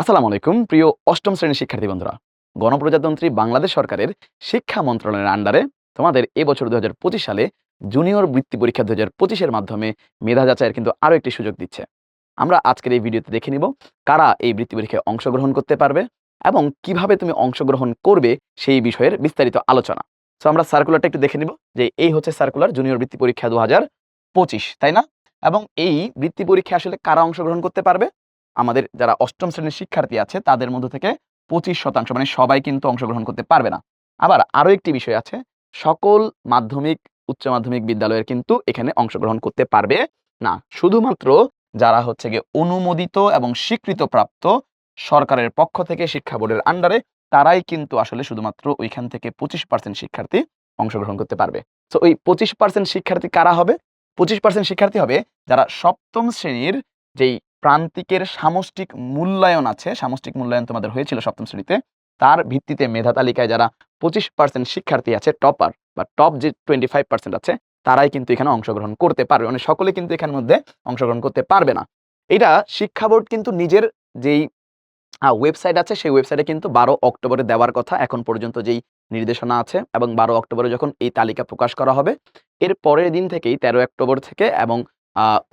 আসসালামু আলাইকুম, প্রিয় অষ্টম শ্রেণির শিক্ষার্থী বন্ধুরা। গণপ্রজাতন্ত্রী বাংলাদেশ সরকারের শিক্ষা মন্ত্রণালয়ের আন্ডারে তোমাদের এবছর দু হাজার পঁচিশ সালে জুনিয়র বৃত্তি পরীক্ষা দু হাজার পঁচিশের মাধ্যমে মেধা যাচাইয়ের কিন্তু আরও একটি সুযোগ দিচ্ছে। আমরা আজকের এই ভিডিওতে দেখে নিব কারা এই বৃত্তি পরীক্ষায় অংশগ্রহণ করতে পারবে এবং কীভাবে তুমি অংশগ্রহণ করবে সেই বিষয়ের বিস্তারিত আলোচনা। সো আমরা সার্কুলারটা একটু দেখে নিব যে এই হচ্ছে সার্কুলার জুনিয়র বৃত্তি পরীক্ষা দু তাই না? এবং এই বৃত্তি পরীক্ষায় আসলে কারা অংশগ্রহণ করতে পারবে? আমাদের যারা অষ্টম শ্রেণির শিক্ষার্থী আছে, তাদের মধ্যে থেকে পঁচিশ শতাংশ মানে সবাই কিন্তু অংশগ্রহণ করতে পারবে না। আবার আরও একটি বিষয় আছে, সকল মাধ্যমিক, উচ্চ মাধ্যমিক বিদ্যালয়ের কিন্তু এখানে অংশগ্রহণ করতে পারবে না। শুধুমাত্র যারা হচ্ছে গিয়ে অনুমোদিত এবং স্বীকৃত প্রাপ্ত সরকারের পক্ষ থেকে শিক্ষা বোর্ডের আন্ডারে, তারাই কিন্তু আসলে শুধুমাত্র ওইখান থেকে পঁচিশ পার্সেন্ট শিক্ষার্থী অংশগ্রহণ করতে পারবে। তো ওই পঁচিশ পার্সেন্ট শিক্ষার্থী কারা হবে? পঁচিশ পার্সেন্ট শিক্ষার্থী হবে যারা সপ্তম শ্রেণির যেই প্রান্তিকের সামষ্টিক মূল্যায়ন আছে। সামষ্টিক মূল্যায়ন তোমাদের হয়েছিল সপ্তম শ্রেণীতে। তার ভিত্তিতে মেধা তালিকায় যারা পঁচিশ পার্সেন্ট শিক্ষার্থী আছে, টপার বা টপ যে টোয়েন্টি ফাইভ পার্সেন্ট আছে, তারাই কিন্তু এখানে অংশগ্রহণ করতে পারবে। মানে সকলে কিন্তু এখানের মধ্যে অংশগ্রহণ করতে পারবে না। এটা শিক্ষা বোর্ড কিন্তু নিজের যেই ওয়েবসাইট আছে, সেই ওয়েবসাইটে কিন্তু বারো অক্টোবরে দেওয়ার কথা। এখন পর্যন্ত যেই নির্দেশনা আছে এবং বারো অক্টোবরে যখন এই তালিকা প্রকাশ করা হবে, এর পরের দিন থেকেই তেরো অক্টোবর থেকে এবং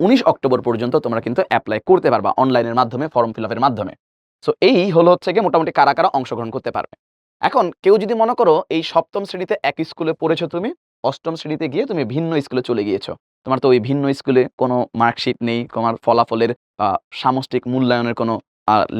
উনিশ অক্টোবর পর্যন্ত তোমরা কিন্তু অ্যাপ্লাই করতে পারবা অনলাইনের মাধ্যমে ফর্ম ফিল আপের মাধ্যমে। সো এই হলো হচ্ছে গিয়ে মোটামুটি কারা কারা অংশগ্রহণ করতে পারবে। এখন কেউ যদি মনে করো এই সপ্তম শ্রেণীতে এক স্কুলে পড়েছো তুমি, অষ্টম শ্রেণীতে গিয়ে তুমি ভিন্ন স্কুলে চলে গিয়েছো। তোমার তো ওই ভিন্ন স্কুলে কোনো মার্কশিট নেই, তোমার ফলাফলের সামষ্টিক মূল্যায়নের কোনো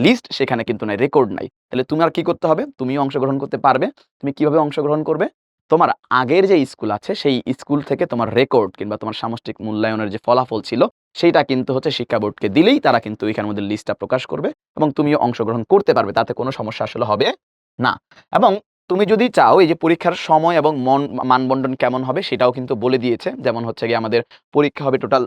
লিস্ট সেখানে কিন্তু নাই রেকর্ড নাই। তাহলে তুমি আর কি করতে হবে? তুমিও অংশগ্রহণ করতে পারবে। তুমি কীভাবে অংশগ্রহণ করবে? তোমার আগের যে স্কুল আছে, সেই স্কুল থেকে তোমার রেকর্ড কিংবা তোমার সামষ্টিক মূল্যায়নের যে ফলাফল ছিল, সেইটা কিন্তু হচ্ছে শিক্ষা বোর্ডকে দিলেই তারা কিন্তু এখানের মধ্যে লিস্টটা প্রকাশ করবে এবং তুমিও অংশগ্রহণ করতে পারবে, তাতে কোনো সমস্যা আসলে হবে না। এবং তুমি যদি চাও এই যে পরীক্ষার সময় এবং মন মানবন্টন কেমন হবে, সেটাও কিন্তু বলে দিয়েছে। যেমন হচ্ছে গিয়ে আমাদের পরীক্ষা হবে টোটাল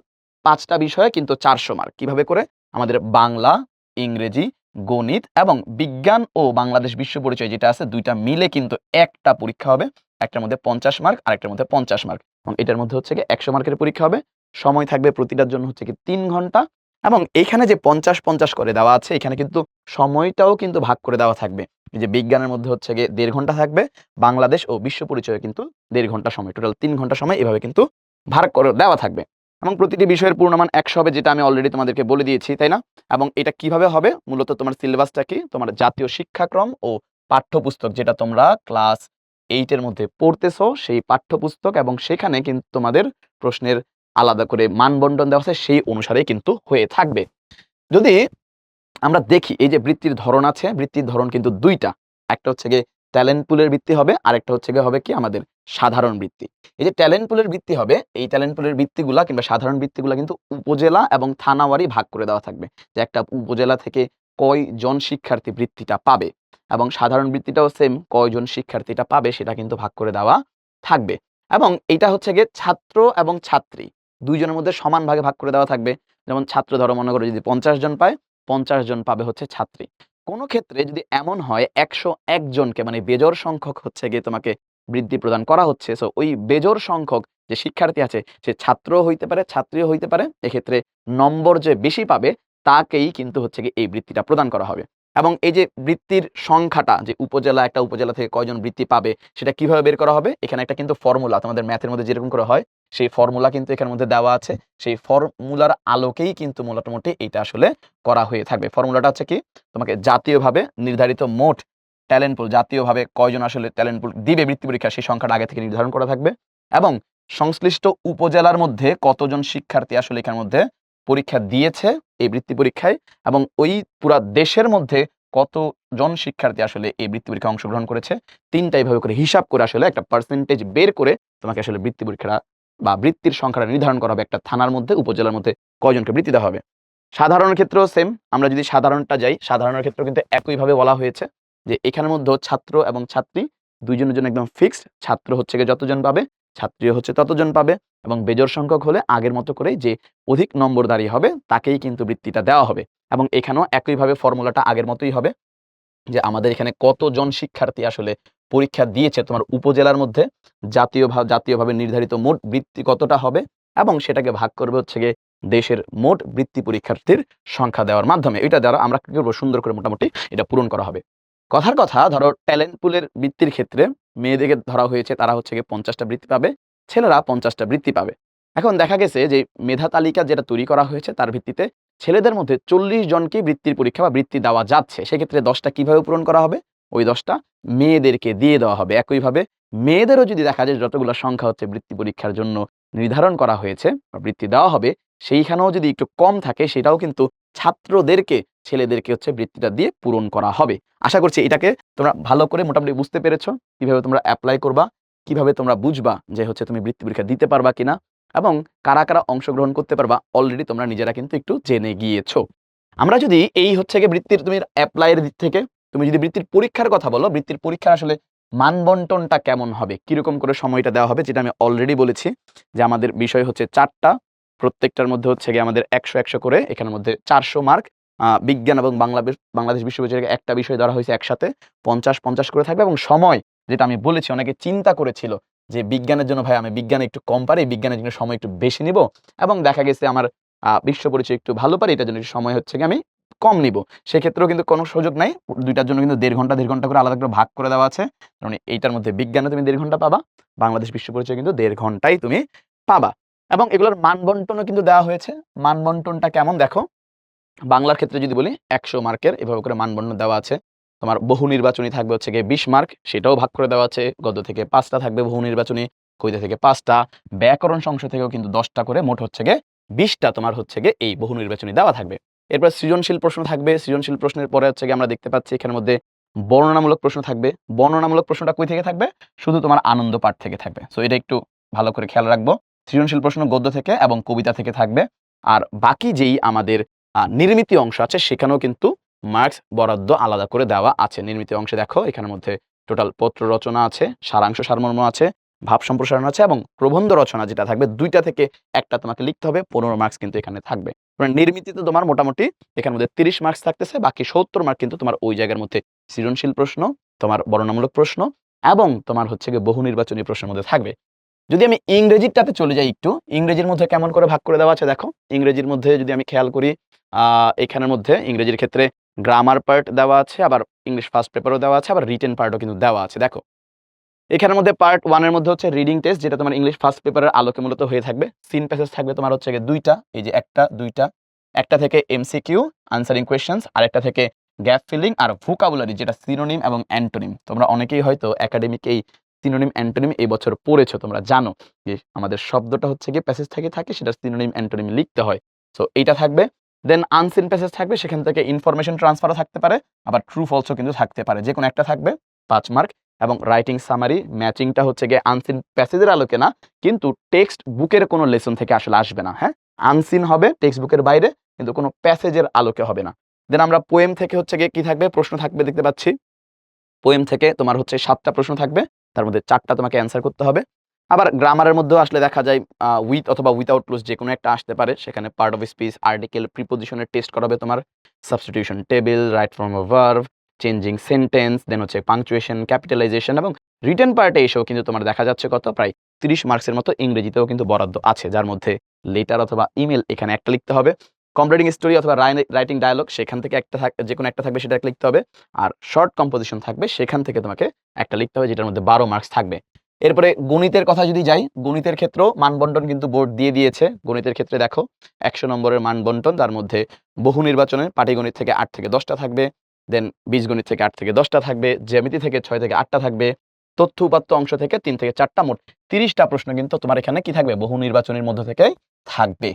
পাঁচটা বিষয়ে কিন্তু চারশো মার্ক কীভাবে করে? আমাদের বাংলা, ইংরেজি, গণিত এবং বিজ্ঞান ও বাংলাদেশ বিশ্ব পরিচয় যেটা আছে, দুইটা মিলে কিন্তু একটা পরীক্ষা হবে। একটার মধ্যে পঞ্চাশ মার্ক আরেকটার মধ্যে পঞ্চাশ মার্ক এবং এটার মধ্যে হচ্ছে গিয়ে একশো মার্কের পরীক্ষা হবে। সময় থাকবে প্রতিটার জন্য হচ্ছে কি তিন ঘণ্টা। এবং এখানে যে পঞ্চাশ পঞ্চাশ করে দেওয়া আছে, এখানে কিন্তু সময়টাও কিন্তু ভাগ করে দেওয়া থাকবে। যে বিজ্ঞানের মধ্যে হচ্ছে গিয়ে দেড় ঘণ্টা থাকবে, বাংলাদেশ ও বিশ্ব পরিচয়ে কিন্তু দেড় ঘণ্টা সময় টোটাল তিন ঘণ্টা সময় এভাবে কিন্তু ভাগ করে দেওয়া থাকবে। এবং প্রতিটি বিষয়ের পূর্ণমান একশো হবে, যেটা আমি অলরেডি তোমাদেরকে বলে দিয়েছি, তাই না? এবং এটা কীভাবে হবে? মূলত তোমার সিলেবাসটা কি? তোমার জাতীয় শিক্ষাক্রম ও পাঠ্যপুস্তক, যেটা তোমরা ক্লাস এইটের মধ্যে পড়তেছো, সেই পাঠ্যপুস্তক এবং সেখানে কিন্তু তোমাদের প্রশ্নের আলাদা করে মানবন্টন দেওয়া আছে, সেই অনুসারে কিন্তু হয়ে থাকবে। যদি আমরা দেখি, এই যে বৃত্তির ধরন আছে, বৃত্তির ধরন কিন্তু দুইটা। একটা হচ্ছে গিয়ে ট্যালেন্ট পুলের বৃত্তি হবে, আরেকটা হচ্ছে গিয়ে হবে কি আমাদের সাধারণ বৃত্তি। এই যে ট্যালেন্ট পুলের বৃত্তি হবে, এই ট্যালেন্ট পুলের বৃত্তিগুলা কিংবা সাধারণ বৃত্তিগুলা কিন্তু উপজেলা এবং থানাওয়ারি ভাগ করে দেওয়া থাকবে। যে একটা উপজেলা থেকে কয়জন শিক্ষার্থী বৃত্তিটা পাবে? এবং সাধারণ বৃত্তিটাও সেম কয়জন শিক্ষার্থীটা পাবে সেটা কিন্তু ভাগ করে দেওয়া থাকবে। এবং এটা হচ্ছে গিয়ে ছাত্র এবং ছাত্রী। দুইজনের মধ্যে সমান ভাগে ভাগ করে দেওয়া থাকবে। যেমন ছাত্র ধরো মনে করো যদি পঞ্চাশ জন পায়, পঞ্চাশ জন পাবে হচ্ছে ছাত্রী। কোনো ক্ষেত্রে যদি এমন হয় একশো একজনকে মানে বেজর সংখ্যক হচ্ছে গিয়ে তোমাকে বৃদ্ধি প্রদান করা হচ্ছে সো ওই বেজর সংখ্যক যে শিক্ষার্থী আছে, সে ছাত্রও হইতে পারে, ছাত্রীও হইতে পারে। এক্ষেত্রে নম্বর যে বেশি পাবে, তাকেই কিন্তু হচ্ছে গিয়ে এই বৃত্তিটা প্রদান করা হবে। এবং এই যে বৃত্তির সংখ্যাটা, যে উপজেলা, একটা উপজেলা থেকে কয়জন বৃত্তি পাবে, সেটা কীভাবে বের করা হবে? এখানে একটা কিন্তু ফর্মুলা তোমাদের ম্যাথের মধ্যে যেরকম করে হয়, সেই ফর্মুলা কিন্তু এখানের মধ্যে দেওয়া আছে। সেই ফর্মুলার আলোকেই কিন্তু মোটামুটি এইটা আসলে করা হয়ে থাকবে। ফর্মুলাটা হচ্ছে কি? তোমাকে জাতীয়ভাবে নির্ধারিত মোট ট্যালেন্ট পুল জাতীয়ভাবে কয়জন আসলে ট্যালেন্ট পুল দিবে বৃত্তি পরীক্ষা সেই সংখ্যাটা আগে থেকে নির্ধারণ করা থাকবে। এবং সংশ্লিষ্ট উপজেলার মধ্যে কতজন শিক্ষার্থী আসলে এখানের মধ্যে পরীক্ষা দিয়েছে এই বৃত্তি পরীক্ষায় এবং ওই পুরা দেশের মধ্যে কতজন শিক্ষার্থী আসলে এই বৃত্তি পরীক্ষায় অংশগ্রহণ করেছে, তিনটা এইভাবে করে হিসাব করে আসলে একটা পার্সেন্টেজ বের করে তোমাকে আসলে বৃত্তি পরীক্ষাটা বা বৃত্তির সংখ্যাটা নির্ধারণ করা হবে একটা থানার মধ্যে, উপজেলার মধ্যে কয়জনকে বৃত্তি দেওয়া হবে। সাধারণ ক্ষেত্রেও সেম আমরা যদি সাধারণটা যাই, সাধারণের ক্ষেত্রেও কিন্তু একইভাবে বলা হয়েছে যে এখানের মধ্যে ছাত্র এবং ছাত্রী দুইজনের জন্য একদম ফিক্সড ছাত্র হচ্ছে গিয়ে যতজন পাবে ছাত্রী হচ্ছে ততজন পাবে এবং বেজর সংখ্যক হলে আগের মতো করে যে অধিক নম্বরদারি হবে, তাকেই কিন্তু বৃত্তিটা দেওয়া হবে। এবং এখানেও একইভাবে ফর্মুলাটা আগের মতোই হবে যে আমাদের এখানে কতজন শিক্ষার্থী আসলে পরীক্ষা দিয়েছে তোমার উপজেলার মধ্যে, জাতীয় জাতীয়ভাবে নির্ধারিত মোট বৃত্তি কতটা হবে এবং সেটাকে ভাগ করবে হচ্ছে গিয়ে দেশের মোট বৃত্তি পরীক্ষার্থীর সংখ্যা দেওয়ার মাধ্যমে। এটা দ্বারা আমরা কি করব? সুন্দর করে মোটামুটি এটা পূরণ করা হবে। কথার কথা, ধরো ট্যালেন্ট পুলের বৃত্তির ক্ষেত্রে মেয়েদেরকে ধরা হয়েছে, তারা হচ্ছে গিয়ে পঞ্চাশটা বৃত্তি পাবে, ছেলেরা পঞ্চাশটা বৃত্তি পাবে। এখন দেখা গেছে যে মেধা তালিকা যেটা তৈরি করা হয়েছে, তার ভিত্তিতে ছেলেদের মধ্যে চল্লিশ জনকে বৃত্তির পরীক্ষা বা বৃত্তি দেওয়া যাচ্ছে। সেক্ষেত্রে দশটা কীভাবে পূরণ করা হবে? ওই দশটা মেয়েদেরকে দিয়ে দেওয়া হবে। একইভাবে মেয়েদেরও যদি দেখা যায় যতগুলো সংখ্যা হচ্ছে বৃত্তি পরীক্ষার জন্য নির্ধারণ করা হয়েছে বা বৃত্তি দেওয়া হবে, সেইখানেও যদি একটু কম থাকে, সেটাও কিন্তু ছাত্রদেরকে, ছেলেদেরকে হচ্ছে বৃত্তিটা দিয়ে পূরণ করা হবে। আশা করছি এটাকে তোমরা ভালো করে মোটামুটি বুঝতে পেরেছ কীভাবে তোমরা অ্যাপ্লাই করবা, কীভাবে তোমরা বুঝবা যে হচ্ছে তুমি বৃত্তি পরীক্ষা দিতে পারবা কিনা এবং কারা কারা অংশগ্রহণ করতে পারবা অলরেডি তোমরা নিজেরা কিন্তু একটু জেনে গিয়েছো। আমরা যদি এই হচ্ছে গিয়ে বৃত্তির তুমি অ্যাপ্লাইয়ের দিক থেকে, তুমি যদি বৃত্তির পরীক্ষার কথা বলো, বৃত্তির পরীক্ষার আসলে মানবন্টনটা কেমন হবে? কীরকম করে সময়টা দেওয়া হবে, যেটা আমি অলরেডি বলেছি যে আমাদের বিষয় হচ্ছে চারটা। প্রত্যেকটার মধ্যে হচ্ছে গিয়ে আমাদের একশো একশো করে এখানের মধ্যে চারশো মার্ক বিজ্ঞান এবং বাংলাদেশ বাংলাদেশ বিশ্ববিদ্যালয়ের একটা বিষয় ধরা হয়েছে একসাথে, পঞ্চাশ পঞ্চাশ করে থাকবে এবং সময়, যেটা আমি বলেছি, অনেকে চিন্তা করেছিল যে বিজ্ঞানের জন্য, ভাই আমি বিজ্ঞানে একটু কম পারি, বিজ্ঞানের জন্য সময় একটু বেশি নিব এবং দেখা গেছে আমার বিশ্ব পরিচয় একটু ভালো পারি, এটার জন্য সময় হচ্ছে গিয়ে আমি কম নিব। সেক্ষেত্রেও কিন্তু কোনো সুযোগ নাই, দুইটার জন্য কিন্তু দেড় ঘণ্টা দেড় ঘণ্টা করে আলাদা করে ভাগ করে দেওয়া আছে। কারণ এইটার মধ্যে বিজ্ঞানে তুমি দেড় ঘণ্টা পাবা, বাংলাদেশ বিশ্ব পরিচয় কিন্তু দেড় ঘন্টাই তুমি পাবা। এবং এগুলোর মানবন্টনও কিন্তু দেওয়া হয়েছে। মানবন্টনটা কেমন দেখো? বাংলার ক্ষেত্রে যদি বলি, একশো মার্কের এভাবে করে মানবন্টন দেওয়া আছে। তোমার বহু নির্বাচনী থাকবে হচ্ছে গিয়ে বিশ মার্ক, সেটাও ভাগ করে দেওয়া আছে। গদ্য থেকে পাঁচটা থাকবে বহু নির্বাচনী কবিতা থেকে পাঁচটা, ব্যাকরণ সংশয় থেকেও কিন্তু দশটা করে মোট হচ্ছে গিয়ে বিশটা তোমার হচ্ছে গিয়ে এই বহু নির্বাচনী দেওয়া থাকবে। এরপর সৃজনশীল প্রশ্ন থাকবে। সৃজনশীল প্রশ্নের পরে হচ্ছে গিয়ে আমরা দেখতে পাচ্ছি এখানের মধ্যে বর্ণনামূলক প্রশ্ন থাকবে। বর্ণনামূলক প্রশ্নটা কই থেকে থাকবে? শুধু তোমার আনন্দ পাঠ থেকে থাকবে। সো এটা একটু ভালো করে খেয়াল রাখব। সৃজনশীল প্রশ্ন গদ্য থেকে এবং কবিতা থেকে থাকবে। আর বাকি যেই আমাদের নির্মিত অংশ আছে, সেখানেও কিন্তু মার্কস বরাদ্দ আলাদা করে দেওয়া আছে। নির্মিত অংশে দেখো, এখানের মধ্যে টোটাল পত্র রচনা আছে, সারাংশ সারমর্ম আছে, ভাব সম্প্রসারণ আছে এবং প্রবন্ধ রচনা যেটা থাকবে, দুইটা থেকে একটা তোমাকে লিখতে হবে, পনেরো মার্কস কিন্তু এখানে থাকবে। নির্মিতিতে তোমার মোটামুটি এখানের মধ্যে তিরিশ মার্কস থাকতেছে, বাকি সত্তর মার্ক কিন্তু তোমার ওই জায়গার মধ্যে সৃজনশীল প্রশ্ন, তোমার বর্ণনামূলক প্রশ্ন এবং তোমার হচ্ছে গিয়ে বহু নির্বাচনী প্রশ্নের মধ্যে থাকবে। যদি আমি ইংরেজিটাতে চলে যাই একটু, ইংরেজির মধ্যে কেমন করে ভাগ করে দেওয়া আছে দেখো। ইংরেজির মধ্যে যদি আমি খেয়াল করি এখানের মধ্যে ইংরেজির ক্ষেত্রে গ্রামার পার্ট দেওয়া আছে, আবার ইংলিশ ফার্স্ট পেপারও দেওয়া আছে, আবার রিটেন পার্টও কিন্তু দেওয়া আছে, দেখো। এখানের মধ্যে পার্ট ওয়ানের মধ্যে হচ্ছে রিডিং টেস্ট যেটা তোমার ইংলিশ ফার্স্ট পেপারের আলোকে মূলত হয়ে থাকবে। সিন প্যাসেজ থাকবে তোমার হচ্ছে দুইটা, এই যে একটা, দুইটা। একটা থেকে এমসিকিউ আনসারিং কোয়েশ্চেন্স আর একটা থেকে গ্যাপ ফিলিং আর ভোকাবুলারি যেটা সিনোনিম এবং অ্যান্টোনিম তোমরা অনেকেই হয়তো একাডেমিক এই সিনোনিম অ্যান্টোনিম এই বছর পড়েছো, তোমরা জানো। যে আমাদের শব্দটা হচ্ছে গিয়ে প্যাসেজ থেকে থাকে, সেটা সিনোনিম অ্যান্টোনিম লিখতে হয়। সো এইটা থাকবে। দেন আনসিন প্যাসেজ থাকবে, সেখান থেকে ইনফরমেশন ট্রান্সফারও থাকতে পারে, আবার ট্রু ফলসও কিন্তু থাকতে পারে। যে কোনো একটা থাকবে, পাঁচ মার্ক এবং রাইটিং সামারি ম্যাচিংটা হচ্ছে গিয়ে আনসিন প্যাসেজের আলোকে না, কিন্তু টেক্সট বুকের কোনো লেসন থেকে আসলে আসবে না হ্যাঁ? আনসিন হবে টেক্সট বুকের বাইরে, কিন্তু কোনো প্যাসেজের আলোকে হবে না। দেন আমরা পোয়েম থেকে হচ্ছে গিয়ে কি থাকবে? প্রশ্ন থাকবে, দেখতে পাচ্ছি। পোয়েম থেকে তোমার হচ্ছে সাতটা প্রশ্ন থাকবে। তার মধ্যে চারটা তোমাকে অ্যান্সার করতে হবে। আবার গ্রামারের মধ্যেও আসলে দেখা যায় উইথ অথবা উইথাউট ক্লোজ যে কোনো একটা আসতে পারে। সেখানে পার্ট অফ স্পিচ আর্টিকেল প্রিপোজিশনের টেস্ট করাবে তোমার। Substitution table right form of verb changing sentence then হচ্ছে পাংচুয়েশন ক্যাপিটালাইজেশন এবং রিটেন পার্টে এসেও কিন্তু তোমার দেখা যাচ্ছে কত? প্রায় তিরিশ মার্কসের মতো ইংরেজিতেও কিন্তু বরাদ্দ আছে, যার মধ্যে লেটার অথবা ইমেল এখানে একটা লিখতে হবে। কম্পিউটিং স্টোরি অথবা রাইটিং ডায়ালগ সেখান থেকে একটা যে কোনো একটা থাকবে সেটা লিখতে হবে। আর শর্ট কম্পোজিশন থাকবে সেখান থেকে তোমাকে একটা লিখতে হবে যেটার মধ্যে বারো মার্কস থাকবে। এরপরে গণিতের কথা যদি যাই, গণিতের ক্ষেত্রেও মানবন্টন কিন্তু বোর্ড দিয়ে দিয়েছে। গণিতের ক্ষেত্রে দেখো, একশো নম্বরের মানবন্টন, তার মধ্যে বহু নির্বাচনের পাটিগণিত থেকে আট থেকে দশটা থাকবে দেন বীজগণিত থেকে আট থেকে দশটা থাকবে, জ্যামিতি থেকে ছয় থেকে আটটা থাকবে, তথ্য উপাত্ত অংশ থেকে তিন থেকে চারটা মোট তিরিশটা প্রশ্ন কিন্তু তোমার এখানে কি থাকবে? বহু নির্বাচনের মধ্যে থেকে থাকবে।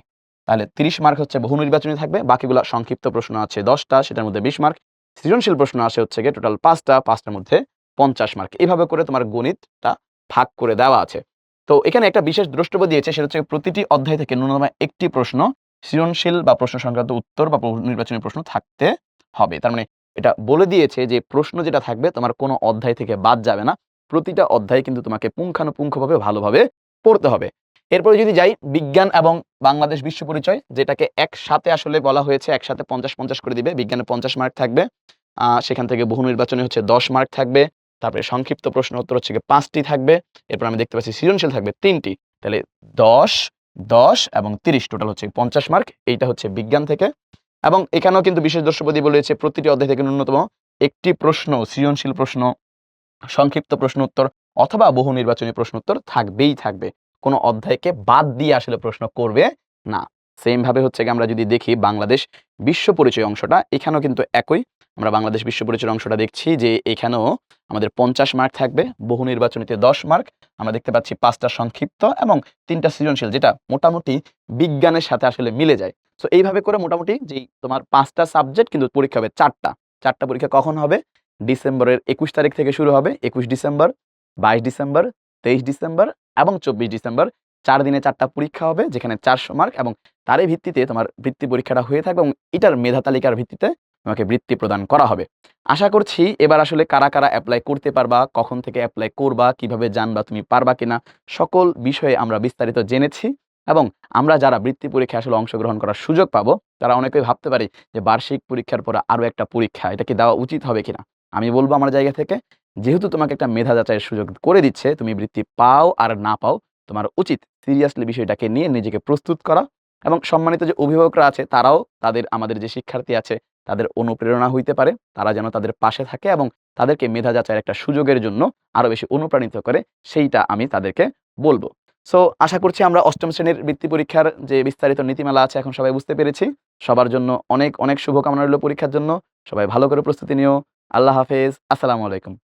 তাহলে তিরিশ মার্ক হচ্ছে বহু নির্বাচনী থাকবে, বাকিগুলো সংক্ষিপ্ত প্রশ্ন আছে দশটা, সেটার মধ্যে বিশ মার্ক সৃজনশীল প্রশ্ন আছে হচ্ছে গিয়ে টোটাল পাঁচটা, পাঁচটার মধ্যে পঞ্চাশ মার্ক এভাবে করে তোমার গণিতটা ভাগ করে দেওয়া আছে। তো এখানে একটা বিশেষ দ্রষ্টব্য দিয়েছে, সেটা হচ্ছে প্রতিটি অধ্যায় থেকে ন্যূনতম একটি প্রশ্ন সৃজনশীল বা প্রশ্ন সংক্রান্ত উত্তর বা নির্বাচনী প্রশ্ন থাকতে হবে। তার মানে এটা বলে দিয়েছে যে প্রশ্ন যেটা থাকবে তোমার কোনো অধ্যায় থেকে বাদ যাবে না। প্রতিটা অধ্যায় কিন্তু তোমাকে পুঙ্খানুপুঙ্খভাবে ভালোভাবে পড়তে হবে। এরপরে যদি যাই, বিজ্ঞান এবং বাংলাদেশ বিশ্ব পরিচয়, যেটাকে একসাথে আসলে বলা হয়েছে, একসাথে পঞ্চাশ পঞ্চাশ করে দিবে, বিজ্ঞানে পঞ্চাশ মার্ক থাকবে। সেখান থেকে বহু নির্বাচনে হচ্ছে দশ মার্ক থাকবে। তারপরে সংক্ষিপ্ত প্রশ্ন উত্তর হচ্ছে পাঁচটি থাকবে। এরপর আমি দেখতে পাচ্ছি সৃজনশীল থাকবে তিনটি। তাহলে দশ দশ এবং তিরিশ টোটাল হচ্ছে পঞ্চাশ মার্ক এইটা হচ্ছে বিজ্ঞান থেকে। এবং এখানেও কিন্তু বিশেষ দ্রষ্টপতি বলেছে প্রতিটি অধ্যায় থেকে ন্যূনতম একটি প্রশ্ন, সৃজনশীল প্রশ্ন, সংক্ষিপ্ত প্রশ্ন উত্তর অথবা বহু নির্বাচনী প্রশ্ন উত্তর থাকবেই থাকবে। কোনো অধ্যায়কে বাদ দিয়ে আসলে প্রশ্ন করবে না। সেমভাবে হচ্ছে আমরা যদি দেখি বাংলাদেশ বিশ্ব পরিচয় অংশটা, এখানেও কিন্তু একই। আমরা বাংলাদেশ বিশ্ব পরিচয় অংশটা দেখছি যে এখানেও আমাদের পঞ্চাশ মার্ক থাকবে, বহু নির্বাচনীতে দশ মার্ক আমরা দেখতে পাচ্ছি পাঁচটা সংক্ষিপ্ত এবং তিনটা সৃজনশীল, যেটা মোটামুটি বিজ্ঞানের সাথে আসলে মিলে যায়। সো এইভাবে করে মোটামুটি যেই তোমার পাঁচটা সাবজেক্ট কিন্তু পরীক্ষা হবে চারটা। চারটা পরীক্ষা কখন হবে? ডিসেম্বরের একুশ তারিখ থেকে শুরু হবে, একুশ ডিসেম্বর বাইশ ডিসেম্বর তেইশ ডিসেম্বর এবং চব্বিশ ডিসেম্বর চার দিনে চারটা পরীক্ষা হবে, যেখানে চারশো মার্ক এবং তারই ভিত্তিতে তোমার বৃত্তি পরীক্ষাটা হয়ে থাকবে এবং এটার মেধা তালিকার ভিত্তিতে তোমাকে বৃত্তি প্রদান করা হবে। আশা করছি এবার আসলে কারা কারা অ্যাপ্লাই করতে পারবা, কখন থেকে অ্যাপ্লাই করবা, কীভাবে জানবা তুমি পারবা কিনা, সকল বিষয়ে আমরা বিস্তারিত জেনেছি এবং আমরা যারা বৃত্তি পরীক্ষায় আসলে অংশগ্রহণ করার সুযোগ পাবো, তারা অনেকেই ভাবতে পারি যে বার্ষিক পরীক্ষার পরে আরও একটা পরীক্ষা, এটা কি দেওয়া উচিত হবে কিনা? আমি বলব আমার জায়গা থেকে যেহেতু তোমাকে একটা মেধা যাচাইয়ের সুযোগ করে দিচ্ছে, তুমি বৃত্তি পাও আর না পাও, তোমার উচিত সিরিয়াসলি বিষয়টাকে নিয়ে নিজেকে প্রস্তুত করা এবং সম্মানিত যে অভিভাবকরা আছে, তারাও তাদের, আমাদের যে শিক্ষার্থী আছে, তাদের অনুপ্রেরণা হইতে পারে। তারা যেন তাদের পাশে থাকে এবং তাদেরকে মেধা যাচাইয়ের একটা সুযোগের জন্য আরও বেশি অনুপ্রাণিত করে, সেইটা আমি তাদেরকে বলব। সো আশা করছি আমরা অষ্টম শ্রেণির বৃত্তি পরীক্ষার যে বিস্তারিত নীতিমালা আছে, এখন সবাই বুঝতে পেরেছি। সবার জন্য অনেক অনেক শুভকামনা রইল পরীক্ষার জন্য। সবাই ভালো করে প্রস্তুতি নিও। আল্লাহ হাফেজ। আসসালামু আলাইকুম।